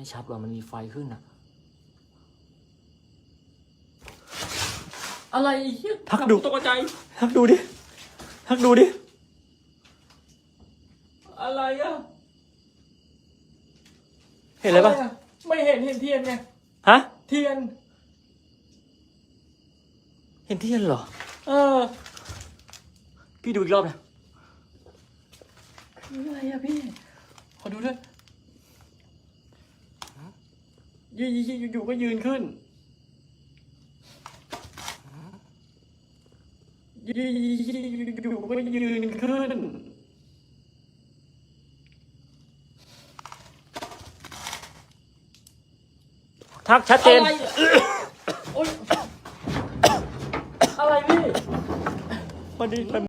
ไม่ชัดว่ามันมีไฟขึ้นอะอะไรไอ้เหี้ยทักดู ตกใจ ทักดูดิ ทักดูดิ อะไรอะเห็นอะไรปะอะไม่เห็นเห็นเทียนไงฮะ เทียน เห็นเทียนเหรอ เออ พี่ดูอีกรอบนะคืออะไรอะพี่ ขอดูด้วย ยืนอยู่ๆก็ยืนขึ้นยืนอยู่ๆก็ยืนขึ้นทักชัดเจน อะไรอะโอ๊ยอะไรพี่มันดีมัน